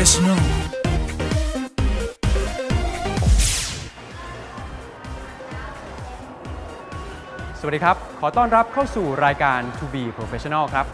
professional สวัสดีครับ ขอต้อนรับเข้าสู่รายการ To Be Professional ครับ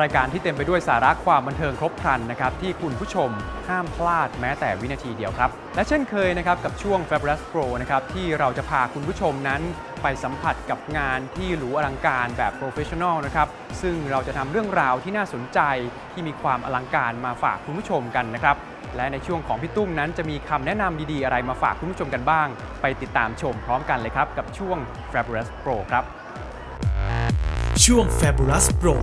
รายการที่เต็มไปด้วยสาระความบันเทิงครบครันนะครับที่คุณผู้ชมห้ามพลาดแม้แต่วินาทีเดียวครับ และเช่นเคยนะครับกับช่วง Fabulous Pro นะครับที่เราจะพาคุณผู้ชมนั้น ไปสัมผัสกับงานที่หรูอลังการแบบ Professional นะครับซึ่งเราจะทำเรื่องราวที่น่าสนใจที่มีความอลังการมาฝากคุณผู้ชมกันนะครับและในช่วงของพี่ตุ้มนั้นจะมีคำแนะนำดีๆ อะไรมาฝากคุณผู้ชมกันบ้าง ไปติดตามชมพร้อมกันเลยครับ กับช่วง Fabulous Pro ครับ ช่วง Fabulous Pro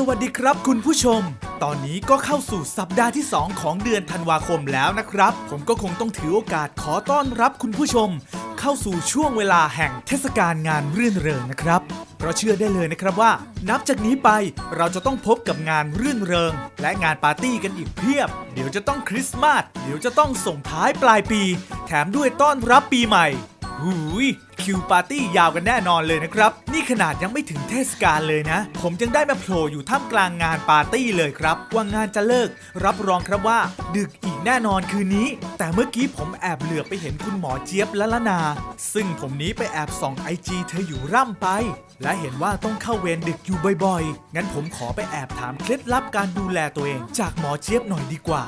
สวัสดีครับคุณผู้ชม ตอนนี้ก็เข้าสู่สัปดาห์ที่ 2 ของเดือนธันวาคมแล้วนะครับ ผมก็คงต้องถือโอกาสขอต้อนรับคุณผู้ชม เข้าสู่ช่วงเวลาแห่งเทศกาลงานรื่นเริงนะครับ เพราะเชื่อได้เลยนะครับว่า นับจากนี้ไปเราจะต้องพบกับงานรื่นเริง และงานปาร์ตี้กันอีกเพียบ เดี๋ยวจะต้องคริสต์มาสเดี๋ยวจะต้องส่งท้ายปลายปี แถมด้วยต้อนรับปีใหม่ หูยคิวปาร์ตี้ยาวกันแน่นอนเลยนะครับ นี่ขนาดยังไม่ถึงเทศกาลเลยนะ ผมยังได้มาโผล่อยู่ท่ามกลางงานปาร์ตี้เลยครับ ว่างานจะเลิก รับรองครับว่า ดึกอีกแน่นอนคืนนี้ แต่เมื่อกี้ผมแอบเหลือบไปเห็นคุณหมอเจี๊ยบและละนา ซึ่งผมนี้ไปแอบส่องไอจีเธออยู่ร่ำไป และเห็นว่าต้องเข้าเวรดึกอยู่บ่อยๆ งั้นผมขอไปแอบถามเคล็ดลับการดูแลตัวเอง จากหมอเจี๊ยบหน่อยดีกว่า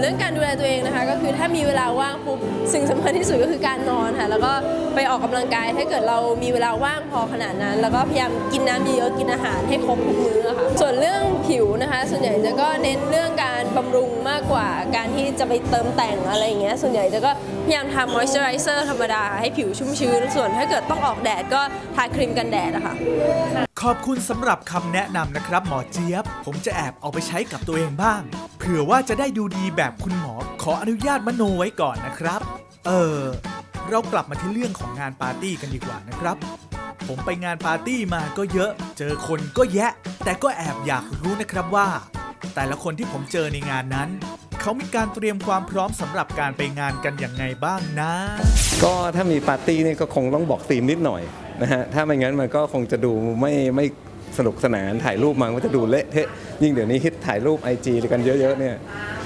เรื่องการดูแลตัวเองนะคะ ก็คือถ้ามีเวลาว่างปุ๊บสิ่งสำคัญที่สุดก็คือการนอนค่ะแล้วก็ไปออกกำลังกายถ้าเกิดเรามีเวลาว่างพอขนาดนั้น แล้วก็พยายามกินน้ำเยอะๆกินอาหารให้ครบทุกมื้อค่ะส่วนเรื่องผิวนะคะ ส่วนใหญ่จะก็เน้นเรื่องการบำรุงมากกว่าการที่จะไปเติมแต่งอะไรอย่างเงี้ยส่วนใหญ่จะก็พยายามทำมอยส์เจอไรเซอร์ธรรมดาให้ผิวชุ่มชื้น ส่วนถ้าเกิดต้องออกแดดก็ทาครีมกันแดดอะคะ ขอบคุณสำหรับคำแนะนำนะครับ หมอเจี๊ยบ ผมจะแอบเอาไปใช้กับตัวเองบ้าง เผื่อว่าจะได้ดูดีแบบคุณหมอ ขออนุญาตมโนไว้ก่อนนะครับ เออ เรากลับมาที่เรื่องของงานปาร์ตี้กันดีกว่านะครับ ผมไปงานปาร์ตี้มาก็เยอะ เจอคนก็แยะ แต่ก็แอบอยากรู้นะครับว่า แต่ละคนที่ผมเจอในงานนั้น เขามีการเตรียมความพร้อมสำหรับการไปงานกันอย่างไงบ้างนะ ก็ถ้ามีปาร์ตี้นี่ก็คงต้องบอกธีมนิดหน่อยนะฮะถ้าไม่งั้นมันก็คงจะดูไม่ไม่สนุกสนานถ่ายรูปมันก็จะดูเละเทะยิ่งเดี๋ยวนี้ฮิตถ่ายรูป IG กันเยอะๆเนี่ย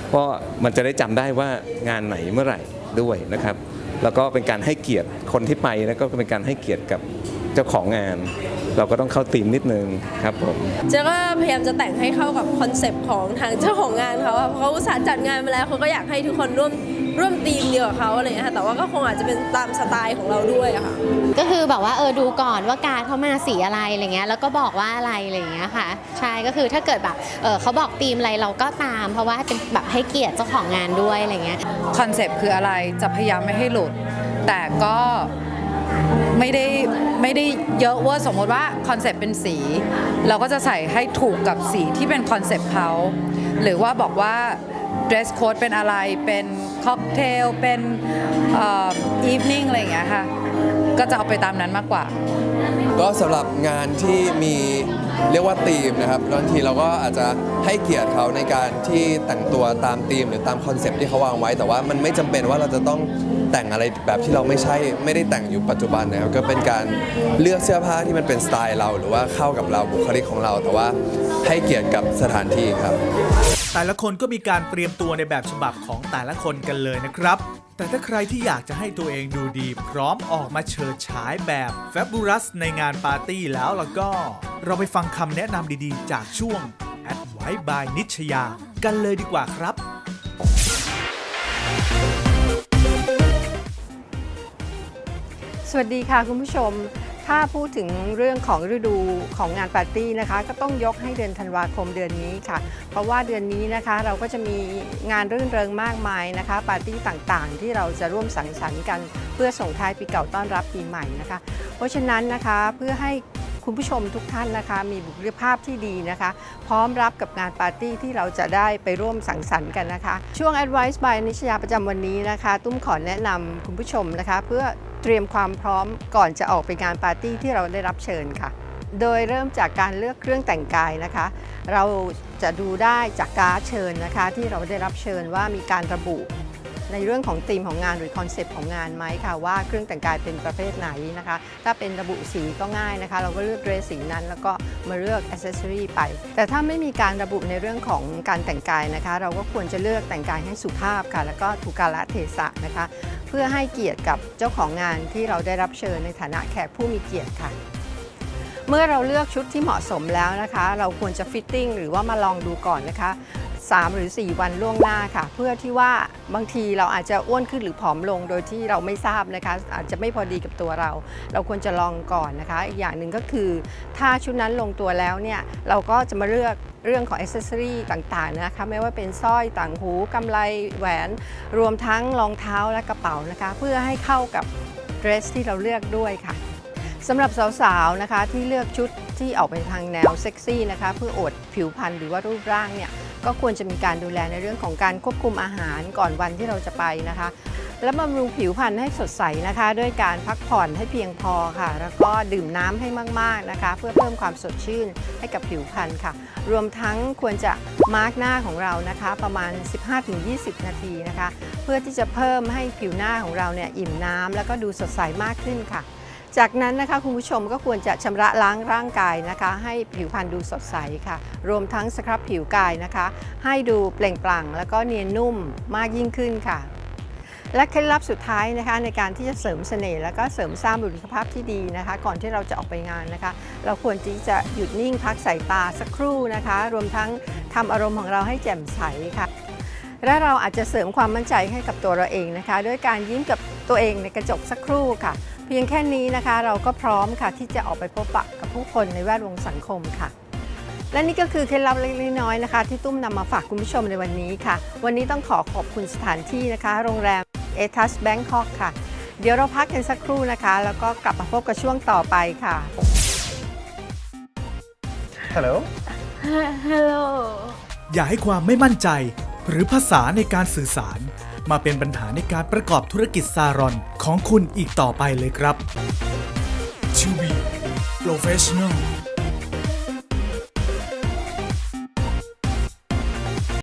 เพราะมันจะได้จำได้ว่างานไหนเมื่อไหร่ด้วยนะครับ แล้วก็เป็นการให้เกียรติคนที่ไปแล้วก็เป็นการให้เกียรติกับ เจ้าของงาน เราก็ต้องเข้าธีมนิดนึงครับผม เจ๊ก็พยายามจะแต่งให้เข้ากับคอนเซปต์ของทางเจ้าของงานเขาอะเพราะเขาอุตส่าห์จัดงานมาแล้วเขาก็อยากให้ทุกคนร่วมร่วมธีมเดียวกับเขาอะไรอย่างเงี้ยค่ะแต่ว่าก็คงอาจจะเป็นตามสไตล์ของเราด้วยอะค่ะ ก็คือแบบว่าเออดูก่อนว่าการดเขามาสีอะไรอะไรเงี้ยแล้วก็บอกว่าอะไรอะไรอย่างเงี้ยค่ะ ใช่ก็คือถ้าเกิดแบบเออเขาบอกธีมอะไรเราก็ตาม เพราะว่าเป็นแบบให้เกียรติเจ้าของงานด้วยอะไรเงี้ย คอนเซปต์คืออะไรจะพยายามไม่ให้หลุด แต่ก็ ไม่ได้ไม่ได้เยอะเว่าสมมติว่าคอนเซปต์เป็นสี เราก็จะใส่ให้ถูกกับสีที่เป็นคอนเซปต์เขาหรือว่าบอกว่า dress code เป็นอะไรเป็นค็อกเทลเป็นอีฟนิ่งอะไรอย่างเงี้ยค่ะก็จะเอาไปตามนั้นมากกว่า ก็สำหรับงานที่มี เรียกว่าธีมนะครับบางทีเราก็อาจจะให้เกียรติเขาในการที่แต่งตัวตามธีมหรือตามคอนเซปต์ที่เขาวางไว้ แต่ว่ามันไม่จำเป็นว่าเราจะต้องแต่งอะไรแบบที่เราไม่ใช่ไม่ได้แต่งอยู่ปัจจุบันนะครับก็เป็นการเลือกเสื้อผ้าที่มันเป็นสไตล์เรา หรือว่าเข้ากับเราบุคลิกของเรา แต่ว่าให้เกียรติกับสถานที่ครับ แต่ละคนก็มีการเตรียมตัวในแบบฉบับของแต่ละคนกันเลยนะครับ แต่ถ้าใครที่อยากจะให้ตัวเองดูดี พร้อมออกมาเฉิดฉายแบบ f a b u l o u s ในงานปาร์ตี้แล้วแล้วก็ เราไปฟังคำแนะนำดีๆ จากช่วง Advice by นิชยา กันเลยดีกว่าครับ สวัสดีค่ะคุณผู้ชม ถ้าพูดถึงเรื่องของฤดูของงานปาร์ตี้นะคะ ก็ต้องยกให้เดือนธันวาคมเดือนนี้ค่ะ เพราะว่าเดือนนี้นะคะเราก็จะมีงานรื่นเริงมากมายนะคะ ปาร์ตี้ต่างๆ ที่เราจะร่วมสังสรรค์กัน เพื่อส่งท้ายปีเก่าต้อนรับปีใหม่นะคะ เพราะฉะนั้นนะคะเพื่อให้ คุณผู้ชมทุกท่านนะคะ มีบุคลิกภาพที่ดีนะคะ พร้อมรับกับงานปาร์ตี้ที่เราจะได้ไปร่วมสังสรรค์กันนะคะ ช่วง Advice by นิชยาประจำวันนี้นะคะ ตุ้มขอแนะนำคุณผู้ชมนะคะ เพื่อเตรียมความพร้อมก่อนจะออกไปงานปาร์ตี้ที่เราได้รับเชิญค่ะ โดยเริ่มจากการเลือกเครื่องแต่งกายนะคะ เราจะดูได้จากการดเชิญนะคะ ที่เราได้รับเชิญว่ามีการระบุ ในเรื่องของธีมของงานหรือคอนเซปต์ของงานไหมค่ะว่าเครื่องแต่งกายเป็นประเภทไหนนะคะ ถ้าเป็นระบุสีก็ง่ายนะคะ เราก็เลือกเดรสสีนั้น แล้วก็มาเลือกอ c เซสซอรีไป แต่ถ้าไม่มีการระบุในเรื่องของการแต่งกายนะคะ เราก็ควรจะเลือกแต่งกายให้สุภาพค่ะ แล้วก็ถูกกาลเทศะนะคะ เพื่อให้เกียรติกับเจ้าของงานที่เราได้รับเชิญในฐานะแขกผู้มีเกียรติค่ะเมื่อเราเลือกชุดที่เหมาะสมแล้วนะคะ เราควรจะฟิตติ้งหรือว่ามาลองดูก่อนนะคะ 3 หรือ 4 วันล่วงหน้าค่ะ เพื่อที่ว่าบางทีเราอาจจะอ้วนขึ้นหรือผอมลงโดยที่เราไม่ทราบนะคะ อาจจะไม่พอดีกับตัวเรา เราควรจะลองก่อนนะคะ อีกอย่างหนึ่งก็คือถ้าชุดนั้นลงตัวแล้วเนี่ยเราก็จะมาเลือกเรื่องของอ c เซสซอรี่ต่างๆนะคะไม่ว่าเป็นสร้อยต่างหูกำไลแหวน รวมทั้งรองเท้าและกระเป๋านะคะ เพื่อให้เข้ากับเดรสที่เราเลือกด้วยค่ะสำหรับสาวๆนะคะที่เลือกชุดที่ออกไปทางแนวเซ็กซี่นะคะ เพื่ออวดผิวพรรณหรือว่ารูปร่างเนี่ย ก็ควรจะมีการดูแลในเรื่องของการควบคุมอาหารก่อนวันที่เราจะไปนะคะ และบำรุงผิวพรรณให้สดใสนะคะ ด้วยการพักผ่อนให้เพียงพอค่ะ แล้วก็ดื่มน้ำให้มากๆนะคะ เพื่อเพิ่มความสดชื่นให้กับผิวพรรณค่ะ รวมทั้งควรจะมาร์กหน้าของเรานะคะ ประมาณ 15-20 นาทีนะคะ เพื่อที่จะเพิ่มให้ผิวหน้าของเราเนี่ยอิ่มน้ำแล้วก็ดูสดใสมากขึ้นค่ะ จากนั้นนะคะคุณผู้ชมก็ควรจะชำระล้างร่างกายนะคะ ให้ผิวพรรณดูสดใสค่ะ รวมทั้งสครับผิวกายนะคะ ให้ดูเปล่งปลั่ง แล้วก็เนียนนุ่มมากยิ่งขึ้นค่ะ และเคล็ดลับสุดท้ายนะคะในการที่จะเสริมเสน่ห์แล้วก็เสริมสร้างบุคลิกภาพที่ดีนะคะ ก่อนที่เราจะออกไปงานนะคะ เราควรที่จะหยุดนิ่งพักสายตาสักครู่นะคะ รวมทั้งทำอารมณ์ของเราให้แจ่มใสค่ะและเราอาจจะเสริมความมั่นใจให้กับตัวเราเองนะคะ ด้วยการยิ้มกับตัวเองในกระจกสักครู่ค่ะ พียงแค่นี้นะคะเราก็พร้อมค่ะที่จะออกไปพบปะกับผู้คนในแวดวงสังคมค่ะ และนี่ก็คือเคล็ดลับเล็กๆน้อยๆนะคะ ที่ตุ้มนำมาฝากคุณผู้ชมในวันนี้ค่ะ วันนี้ต้องขอขอบคุณสถานที่นะคะ โรงแรมเอทัสแบงคอกค่ะ เดี๋ยวเราพักกันสักครู่นะคะ แล้วก็กลับมาพบกับช่วงต่อไปค่ะ Hello อย่าให้ความไม่มั่นใจ หรือภาษาในการสื่อสาร มาเป็นปัญหาในการประกอบธุรกิจซารอนของคุณอีกต่อไปเลยครับ To be professional